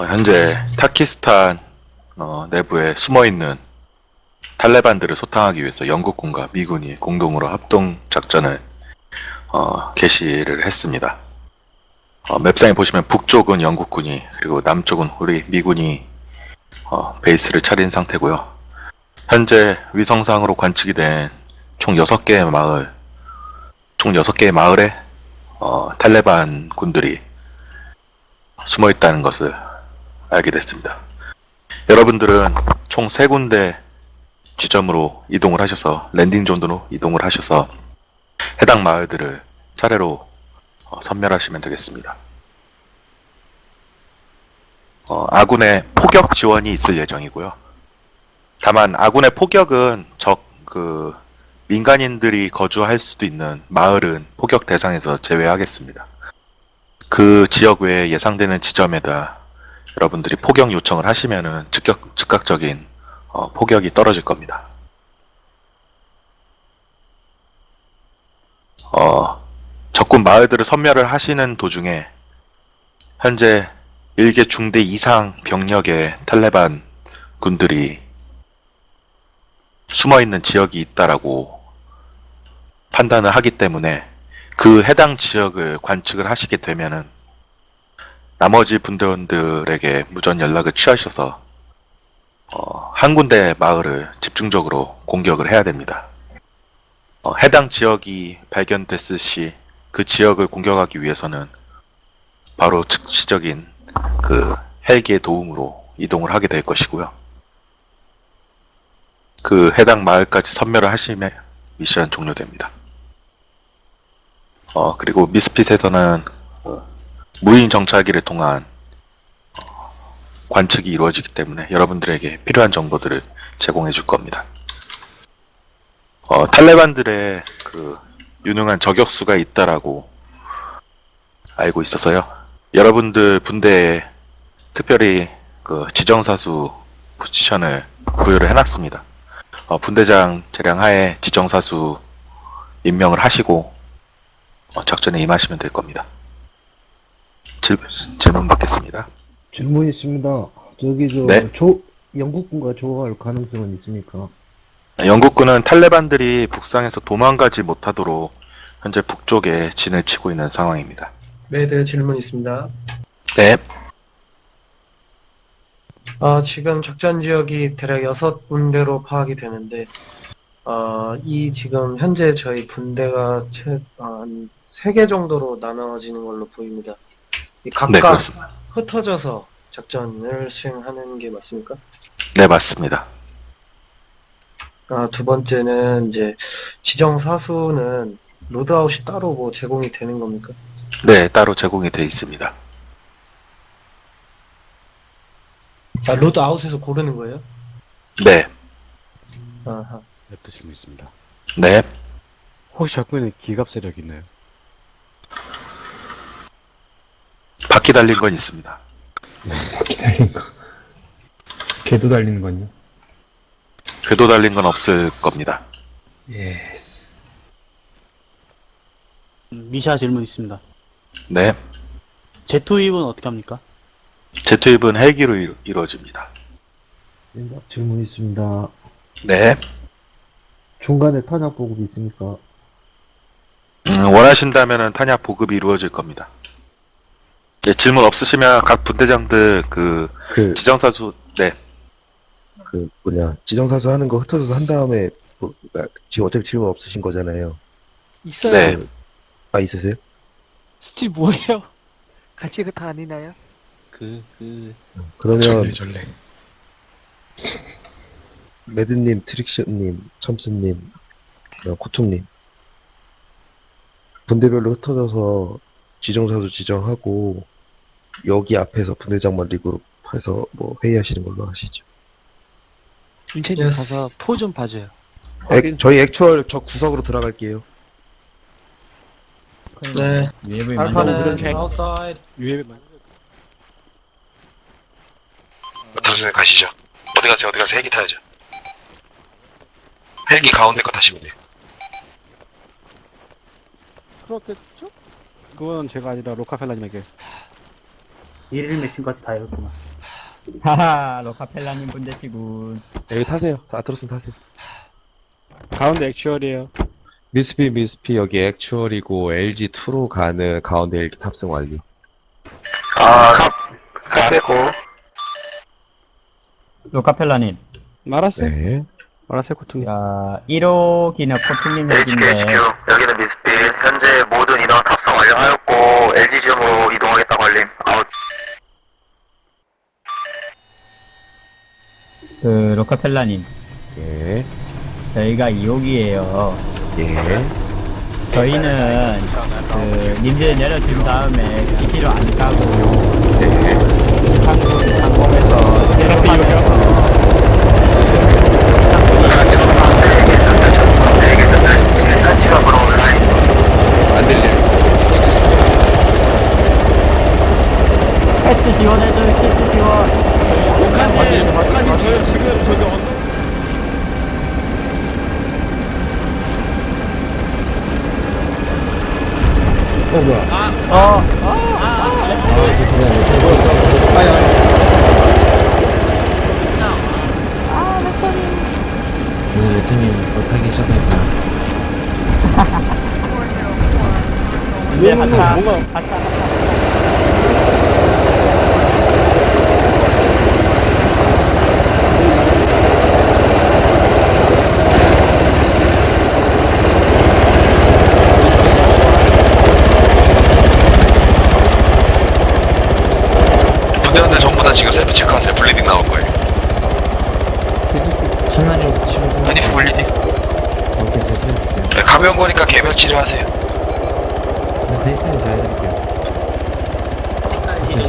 어, 현재 타키스탄 어, 내부에 숨어 있는 탈레반들을 소탕하기 위해서 영국군과 미군이 공동으로 합동 작전을 어, 개시를 했습니다. 어, 맵상에 보시면 북쪽은 영국군이 그리고 남쪽은 우리 미군이 어, 베이스를 차린 상태고요. 현재 위성상으로 관측이 된 총 6개의 마을, 총 6개의 마을에 어, 탈레반 군들이 숨어 있다는 것을 알게 됐습니다. 여러분들은 총 3군데 지점으로 이동을 하셔서 랜딩 존으로 이동을 하셔서 해당 마을들을 차례로 어, 선멸하시면 되겠습니다. 어, 아군의 포격 지원이 있을 예정이고요. 다만 아군의 포격은 적 그 민간인들이 거주할 수도 있는 마을은 포격 대상에서 제외하겠습니다. 그 지역 외에 예상되는 지점에다 여러분들이 포격 요청을 하시면은 즉각, 즉각적인 어, 포격이 떨어질 겁니다. 어, 적군 마을들을 선멸을 하시는 도중에 현재 일개 중대 이상 병력의 탈레반 군들이 숨어 있는 지역이 있다라고 판단을 하기 때문에 그 해당 지역을 관측을 하시게 되면은 나머지 분들에게 무전 연락을 취하셔서 어, 한 군데 마을을 집중적으로 공격을 해야 됩니다. 어, 해당 지역이 발견됐을 시 그 지역을 공격하기 위해서는 바로 즉시적인 그 헬기의 도움으로 이동을 하게 될 것이고요. 그 해당 마을까지 선멸을 하시면 미션 종료됩니다. 어, 그리고 미스핏에서는 어, 무인 정찰기를 통한 어, 관측이 이루어지기 때문에 여러분들에게 필요한 정보들을 제공해 줄 겁니다. 어, 탈레반들의 그 유능한 저격수가 있다라고 알고 있어서요. 여러분들 분대에 특별히 그 지정사수 포지션을 부여를 해놨습니다. 어, 분대장 재량 하에 지정사수 임명을 하시고 어, 작전에 임하시면 될 겁니다. 질, 질문 받겠습니다. 질문 있습니다. 저기 저 네. 조, 영국군과 조화할 가능성은 있습니까? 영국군은 탈레반들이 북상에서 도망가지 못하도록 현재 북쪽에 진을 치고 있는 상황입니다. 매드 질문 있습니다. 네, 아, 지금 작전 지역이 대략 여섯 군데로 파악이 되는데, 아, 이 지금 현재 저희 분대가 채, 한세개 정도로 나눠지는 걸로 보입니다. 이네 각각 그렇습니다. 흩어져서 작전을 수행하는 게 맞습니까? 네 맞습니다. 아, 두 번째는 이제 지정 사수는 로드아웃이 따로 뭐 제공이 되는 겁니까? 네 따로 제공이 돼 있습니다. 아, 로드아웃에서 고르는 거예요? 네, 아하. 랩도 질문 있습니다. 네, 혹시 적군에 기갑 세력 있나요? 바퀴 달린 건 있습니다. 바퀴 달린 거. 개도 달리는 건요? 궤도 달린 건 없을 겁니다. 예. 미샤 질문 있습니다. 네, 제투입은 어떻게 합니까? 제투입은 헬기로 이루, 이루어집니다. 네, 질문 있습니다. 네, 중간에 탄약 보급이 있습니까? 음, 원하신다면 탄약 보급이 이루어질 겁니다. 네, 질문 없으시면 각 분대장들 그 그, 지정사수 네, 그, 뭐냐, 지정사수 하는 거 흩어져서 한 다음에, 뭐, 아, 지금 어차피 질문 없으신 거잖아요. 있어요. 네. 아, 있으세요? 스틸 뭐예요? 같이 다 아니나요? 그, 그, 그러면, 전래. 매드님, 트릭션님, 첨스님, 어, 코퉁님. 분대별로 흩어져서 지정사수 지정하고, 여기 앞에서 분대장만 리그룹 해서 뭐 회의하시는 걸로 하시죠. 윤채님 Yes. 가서 포 좀 봐줘요. 액, 저희 액추얼 저 구석으로 들어갈게요. 네. UAV 알파는 outside. UAV 들어서 가시죠. 어디 가세요? 어디 가세요? 헬기 타야죠. 헬기 가운데 거 타시면 돼요. 그렇겠죠? 그건 제가 아니라 로카펠라님에게. 일일 매칭까지 다 해줬구나. 하하, 로카펠라님 분대시군. 여기 타세요. 아트로스 타세요. 가운데 액추얼이에요. 미스피 미스피 여기 액추얼이고 LG2로 가는 가운데 일기 탑승 완료. 아, 가되고 로카펠라님. 말았어요? 네. 말았어요, 코퉁이. 야, 1호 기는 코틀님 핵인데, 여기는 미스필 현재 모든 인원 탑승 완료하였고 LG 지역으로 이동하겠다고 알림 아웃 그, 로카펠라님. 예. 저희가 2호기예요 예. 저희는, 그, 님들 내려준 다음에 기지로 안 가고, 항공, 항공에서 체력하면서, 안 들려요. 캐스 지원해줘요, 캐스 지원. 어, 뭐야. 어, 아, 죄송해요. 무슨 레트님 또 사기 시작했나? 이제 하차, 하차, 하차. 부대원들 전부 다 지금 셀프 체크하세요 블리딩 나올 거예요 천만이 치고 아니 블리딩 오케이 됐을게요. 네, 가벼운 거니까 개별 치료하세요 근데 데이트는 잘 해드릴게요. 됐어요.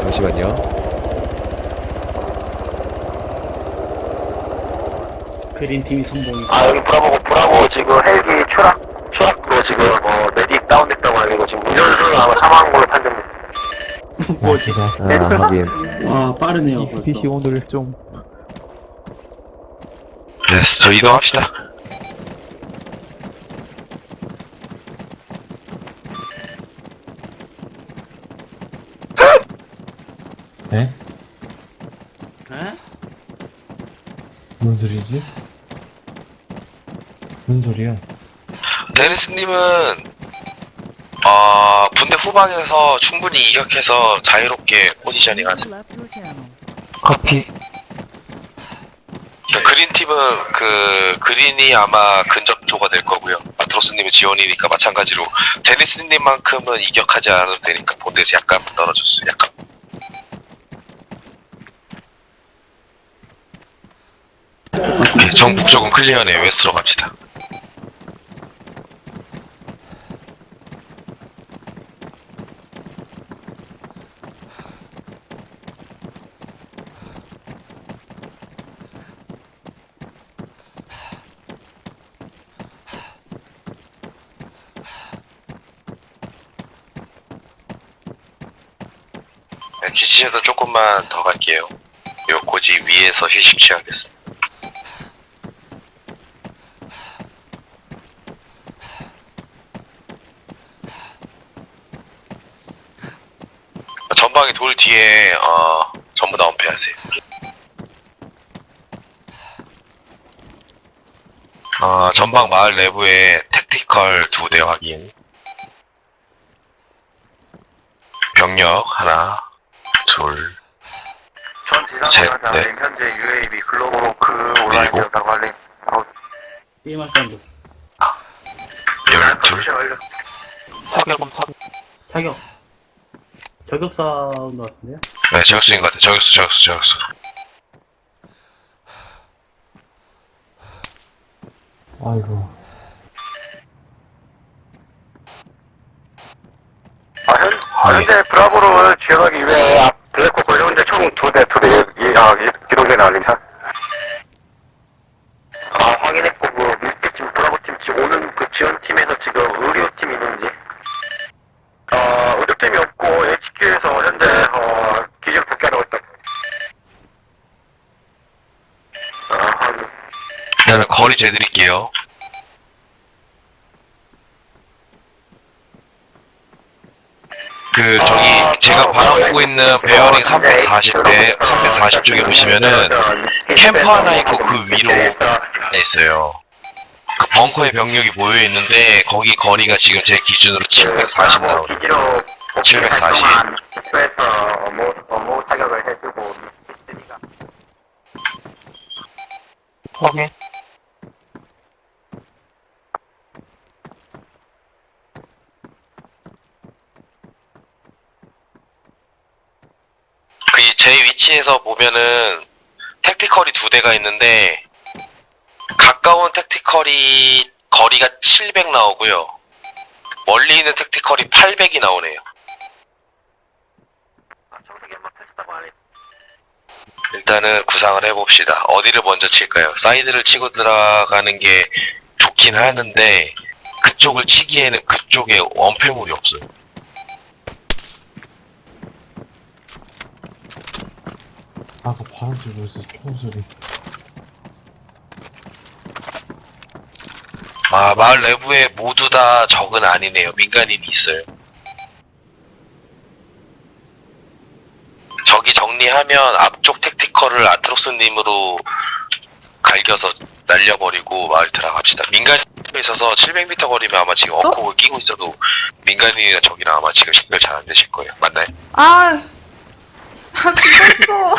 잠시만요. 그린 팀이 성공이. 아 여기 브라보고 브라보 지금 헬기 추락 추락으로 지금 뭐 메딕 다운됐다고 알리고 지금 운전수가 아마 사망한 걸로 판정됩니다 아, 기자. 아, 하긴. 와, 빠르네요. XPC 오늘 좀. 네, 저 이동합시다 네? 에? 뭔 소리지? 뭔 소리야? 데니스님은 어 분대 후방에서 충분히 이격해서 자유롭게 포지셔닝 하세요 커피. 그린 팀은 그 그린이 아마 근접 조가 될 거고요. 아트로스님은 지원이니까 마찬가지로 데니스님만큼은 이격하지 않아도 되니까 본대에서 약간 떨어졌어요. 약간. 오케이, 정북 쪽은 클리어네. 웨스트로 갑시다. 지치셔도 조금만 더 갈게요. 요 고지 위에서 휴식 취하겠습니다. 전방에 돌 뒤에 어 전부 다 은폐하세요. 어 전방 마을 내부에 택티컬 두 대 확인. 병력 하나, 둘, 셋, 넷, 현재 UAB 글로벌 호크 온라인 되었다고 알림. 게임할 사람들. 열둘. 사격은 사 사격. 저격 사운드 같은데요? 네, 저격수인 것 같아. 저격수, 저격수, 저격수. 아이고. 아, 현, 아, 현재 브라보를 지원하기 위해 앞 총 두 대, 두 대, 예, 아, 예, 기동된 알림사. 아, 확인했고, 그, 미스트 팀, 브라보 팀, 지금 오는 그 지원팀에서 지금 의료팀 있는지. 어, 의료팀이 없고, HQ에서 현재, 어, 기절 복귀하고 있다. 아. 일단은 거리 재드릴게요. 그, 저 갖고 있는 베어링 340대 340 쪽에 보시면은 캠프 하나 있고 그 위로 하나 있어요. 그 벙커에 병력이 모여 있는데 거기 거리가 지금 제 기준으로 740 나오네요. 740. 확인. 그제 위치에서 보면은 택티컬이 두 대가 있는데 가까운 택티컬이 거리가 700 나오고요. 멀리 있는 택티컬이 800이 나오네요. 일단은 구상을 해봅시다. 어디를 먼저 칠까요? 사이드를 치고 들어가는 게 좋긴 하는데 그쪽을 치기에는 그쪽에 원패물이 없어요. 아까 바람 있어 총소리 아, 마을 내부에 모두 다 적은 아니네요. 민간인이 있어요. 적이 정리하면 앞쪽 택티컬을 아트록스님으로 갈겨서 날려버리고 마을 들어갑시다. 민간인에 있어서 700m 거리면 아마 지금 어콕을 끼고 있어도 민간인이나 적이랑 아마 지금 식별 잘 안 되실 거예요. 맞나요? 아, 아 죽었어.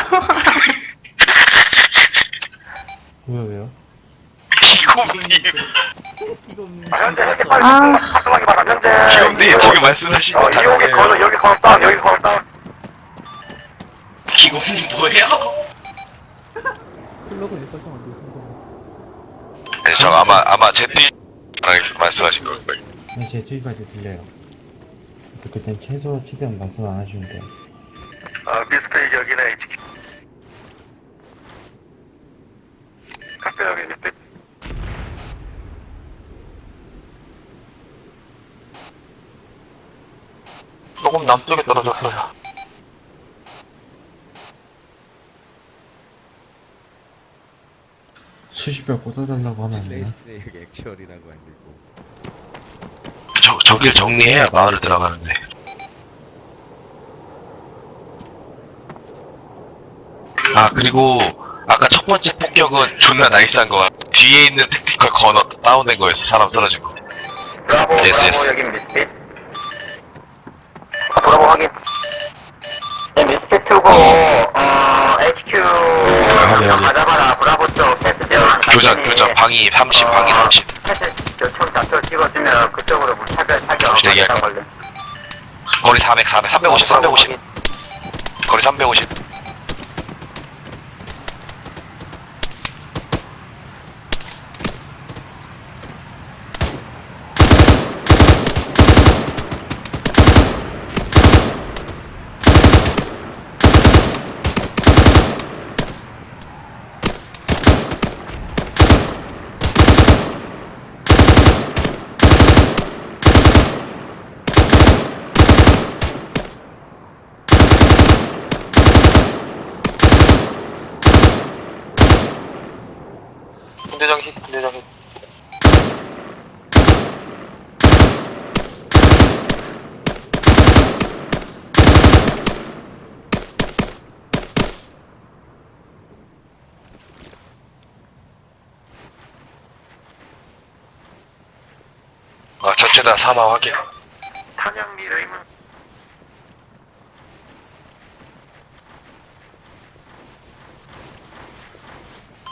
왜요 왜요? 기곰님, 아, 기곰님 지금 말씀하신 거 다르네요. 여기 건빵 여기 건빵 기곰님 뭐예요? 네, 저 아마 아마 제트 말씀하신 걸 거예요. 아니 제 투입할 때 들려요 그래서 그땐 최소 최대한 말씀 안 하시면 돼요 아 미스테이 여기네 카페 여기 밑에 조금 남쪽에 떨어졌어요. 수십 별 꽂아달라고 하면 안 되나? 저 저길 정리해야 마을을 들어가는데. 아 그리고 아까 첫 번째 폭격은 존나 나이스한 거 같아. 뒤에 있는 택티컬 건너 다운된 거였어. 사람 쓰러진 거. 브라보 예스, 브라보 예스. 여기 미스핏 아, 브라보 확인 네, 미스핏 투고 어 HQ 확인, 확인. 가자마자 브라보 쪽 패스전 교전 교전 방위 30 방위 30. 패스 저총 좌표 찍어주면 그쪽으로 무차별 타격 잠시 대기할까? 걸려. 거리 400 400 350 350. 거리 350. 분대장 hit, 분대장 hit. 아 전체 다 사망 확인. 탄약 미래임은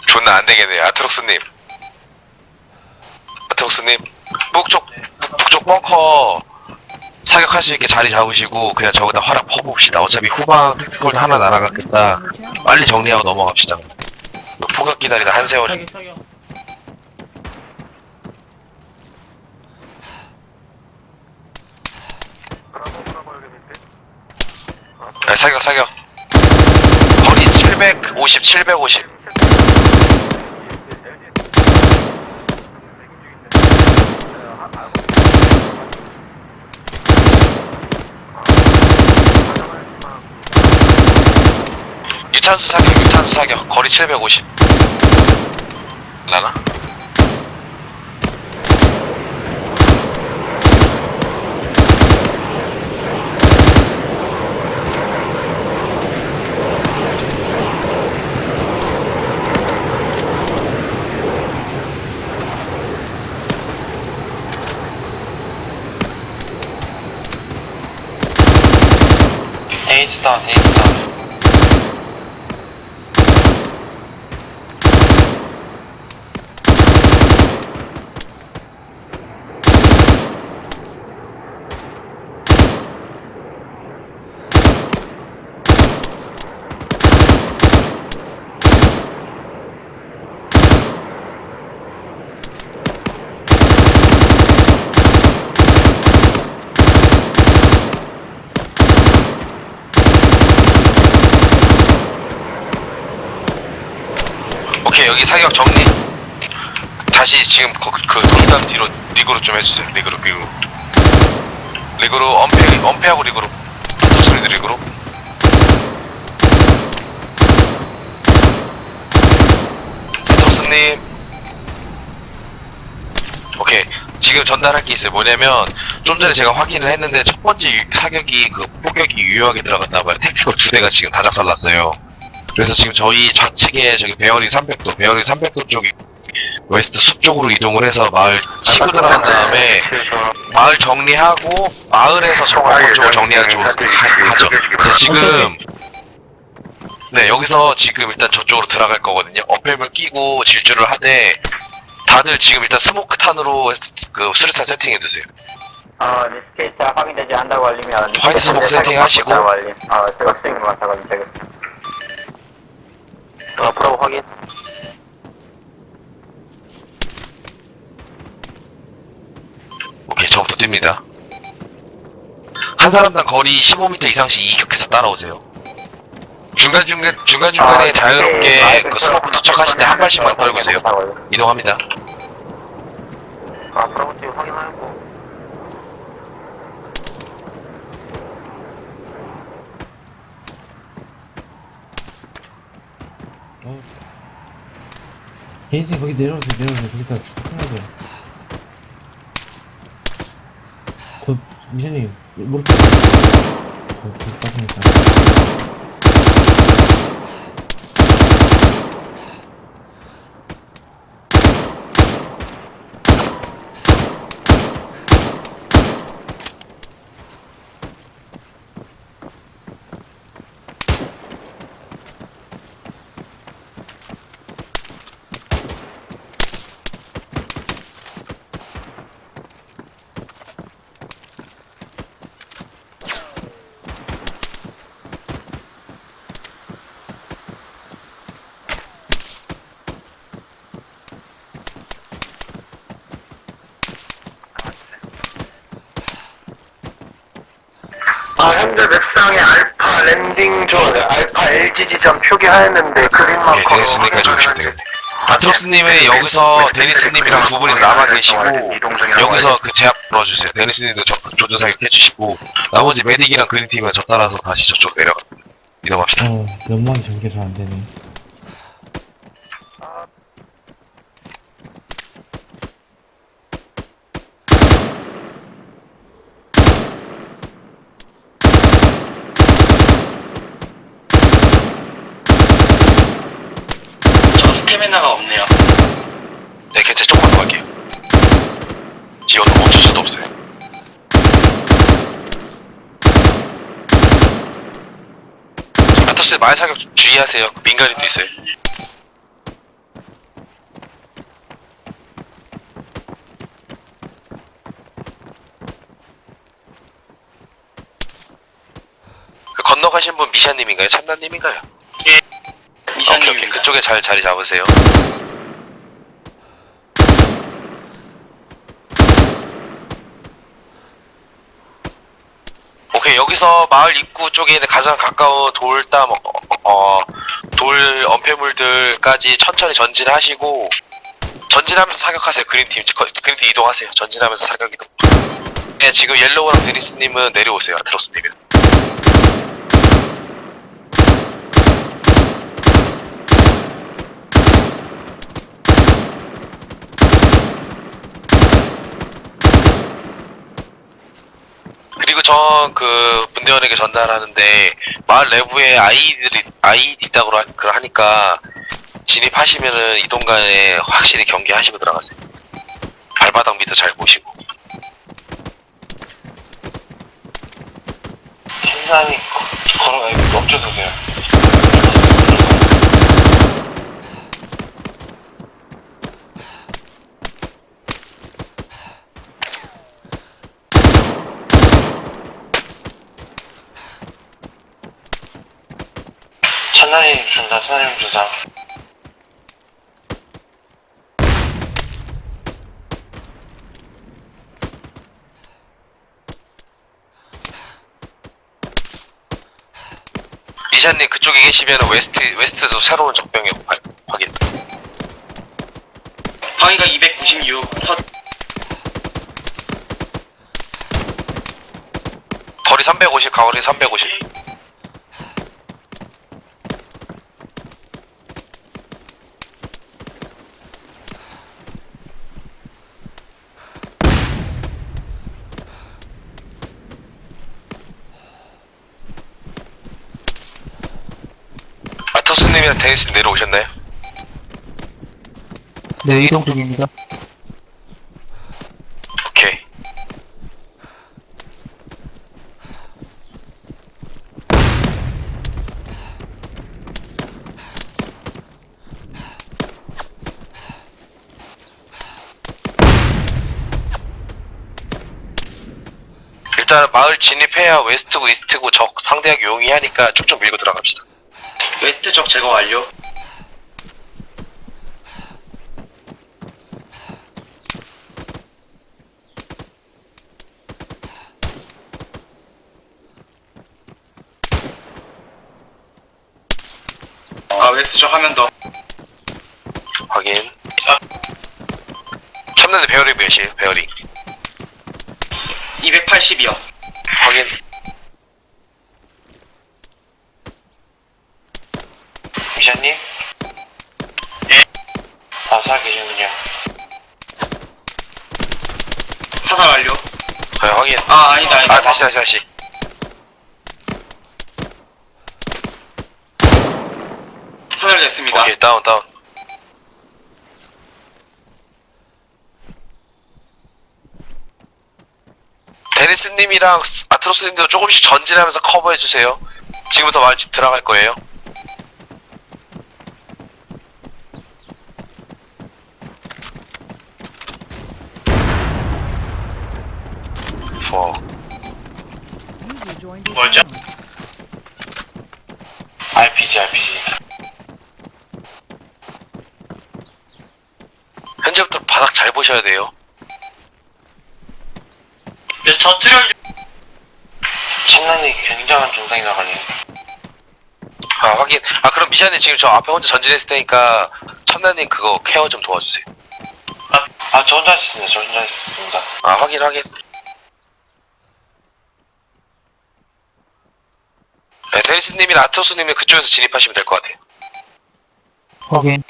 존나 안 되겠네. 아 트록스님. 아트록스님. 북쪽, 북- 북쪽 벙커 사격할 수 있게 자리 잡으시고 그냥 저기다 화력 퍼봅시다. 어차피 후방 택티컬 하나 날아갔겠다. 빨리 정리하고 넘어갑시다. 포격 기다리다 한세월이. 아, 사격, 사격. 거리 750, 750. 2탄수 사격, 2탄수 사격. 거리 750. 나나? 데이스다 데이스 오케이 여기 사격 정리. 다시 지금 거, 그 돌담 뒤로 리그로 좀 해주세요. 리그로 리그로 리그로 엄폐 엄폐하고 리그로. 소리드 리그로. 토스님. 오케이. 지금 전달할 게 있어요. 뭐냐면 좀 전에 제가 확인을 했는데 첫 번째 유- 사격이 그 폭격이 유효하게 들어갔나 봐요. 택티컬 두 대가 지금 다 작살났어요 그래서 지금 저희 좌측에 저기 베어링 300도, 베어링 300도 쪽이 웨스트 숲 쪽으로 이동을 해서 마을 치고 들어간 다음에 마을 정리하고 마을에서 정말 쪽을 정리하는 쪽으로 하- 하죠. 그래서 지금 네 여기서 지금 일단 저쪽으로 들어갈 거거든요. 어펠물 끼고 질주를 하되 다들 지금 일단 스모크 탄으로 그 수류탄 세팅해 두세요. 어, 리스케이터 확인되지 않다고 알리면 화이트 스모크 세팅 하시고. 어, 제가 스윙 맞다고 알림 되겠습니다. 어, 프로 확인. 오케이 저부터 뜁니다. 한 사람당 거리 15m 이상씩 이격해서 따라오세요. 중간 중간 중간 중간에 자유롭게 그 스모크 투척하실 때 한 발씩만 떨구세요. 이동합니다. 아, 지금 확인하고. 헤이즈 거기 내려오세요 내려오세요. 거기다 쭉 끊어줘요. 저 미션님 모르겠 어, 거기 빠지니까 아, 현재 맵상에 알파 랜딩 존, 알파 LG 지점 표기하였는데 그림 오케이 데니스님까지 오시면 되겠네. 아트로스님은 여기서 데니스님이랑 두 분이 남아 계시고 여기서 그 제압 불어주세요. 데니스님도 저, 조준 사격 해주시고 나머지 메딕이랑 그린팀은 저 따라서 다시 저쪽 내려가 이동합시다. 어 연막이 전개 잘 안 되네 저 스태미나가 없네요 네, 괜찮 조금만 더 갈게요. 지원도 멈출 수도 없어요. 아토스 말 사격 주의하세요. 민간인도 있어요. 그 건너가신 분 미샤님인가요? 참나님인가요? 예. 오케이, 오케이. 그쪽에 잘 자리 잡으세요. 여기서 마을 입구 쪽에 있는 가장 가까운 돌담 어, 어, 돌 엄폐물들까지 천천히 전진하시고 전진하면서 사격하세요. 그린팀 거- 그린팀 이동하세요. 전진하면서 사격 이동. 네 지금 옐로우랑 데니스님은 내려오세요. 아트로스님은 전그 분대원에게 전달하는데 마을 내부에 아이들이 아이디 있다고 하니까 진입하시면은 이동간에 확실히 경계하시고 들어가세요. 발바닥 밑도 잘 보시고. 오케이 천천히 걸어 엎쳐서 세요 천천히 준다 천천히 준다 리샤님 그쪽에 계시면 웨스트 웨스트도 새로운 적병이 화- 확인. 방위가 296서 거리 350, 가거리 350. 아토스님이랑 데니스님 내려오셨나요? 네, 이동 중입니다. 오케이. 일단은 마을 진입해야 웨스트고 이스트고 적 상대하기 용이하니까 쭉쭉 밀고 들어갑시다. 웨스트 적 제거 완료 아 웨스트 적 하면 더 확인. 참는데 베어링 몇이에요? 베어링. 280이요 확인. 사살 완료. 네, 확인. 아, 아니다, 아니다. 아, 다시, 다시, 다시. 사살 됐습니다. 오케이, 다운, 다운. 데니스님이랑 아트로스님도 조금씩 전진하면서 커버해주세요. 지금부터 말집 들어갈 거예요. 포. 뭐죠? RPG, RPG. 현재부터 보셔야 돼요. 네, 저 트롤 참난이 굉장한 중상이 나가네요. 아, 확인. 아, 그럼 미샤님 지금 저 앞에 혼자 전진했을 테니까 첨나님 그거 케어 좀 도와주세요. 아, 아, 저 혼자 했습니다. 저 혼자 했습니다. 아, 확인, 확인. 네, 데니스님이나 아토스님은 그쪽에서 진입하시면 될 것 같아요. 확인.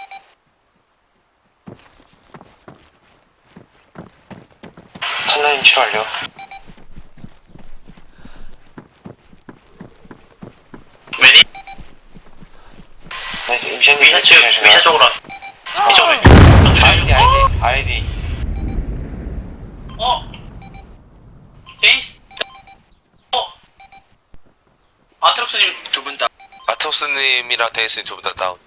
참난님 치료 완료. 메디? 네, 미션님 미션 쪽, 미션 쪽으로. 이쪽으로. 아이디, 아이디, 아이디. 어? 데이스? 어? 아트록스님 두 분 다. 아토스님이랑 데니스님 두분 다 다운.